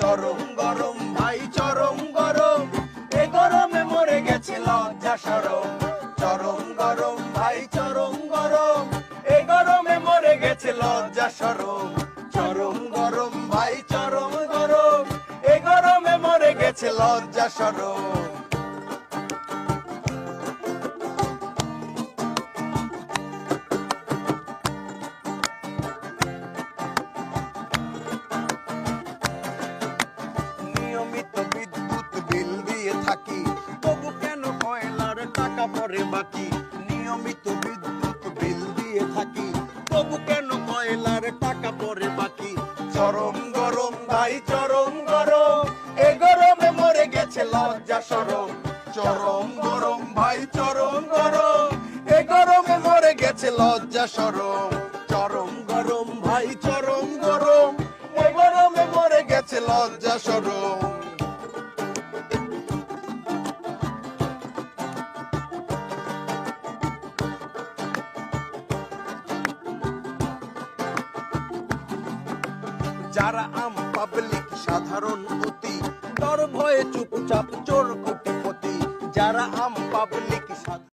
চরম গরম, ভাই চরম গরম। এ গরমে মরে গেছে লজ্জা সরম। চরম গরম, ভাই চরম গরম। এ গরমে মরে গেছে লজ্জা সরম। চরম গরম, ভাই চরম গরম। এ গরমে মরে গেছে লজ্জা সরম। পরে বাকি, নিয়মিত বিদ্যুৎ বিল দিয়ে থাকি। তবু কেন কয়লার টাকা পরে বাকি? চরম গরম, ভাই, চরম গরম। এ গরমে মরে গেছে লজ্জা সরম চরম গরম, ভাই, চরম গরম। এ গরমে মরে গেছে লজ্জা সরম চরম গরম, ভাই, চরম গরম। এ গরমে মরে গেছে লজ্জা সরম যারা আম পাবলিক সাধারণ অতি তর ভয়ে চুপচাপ চোর কোটিপতি। যারা আম পাবলিক সাধারণ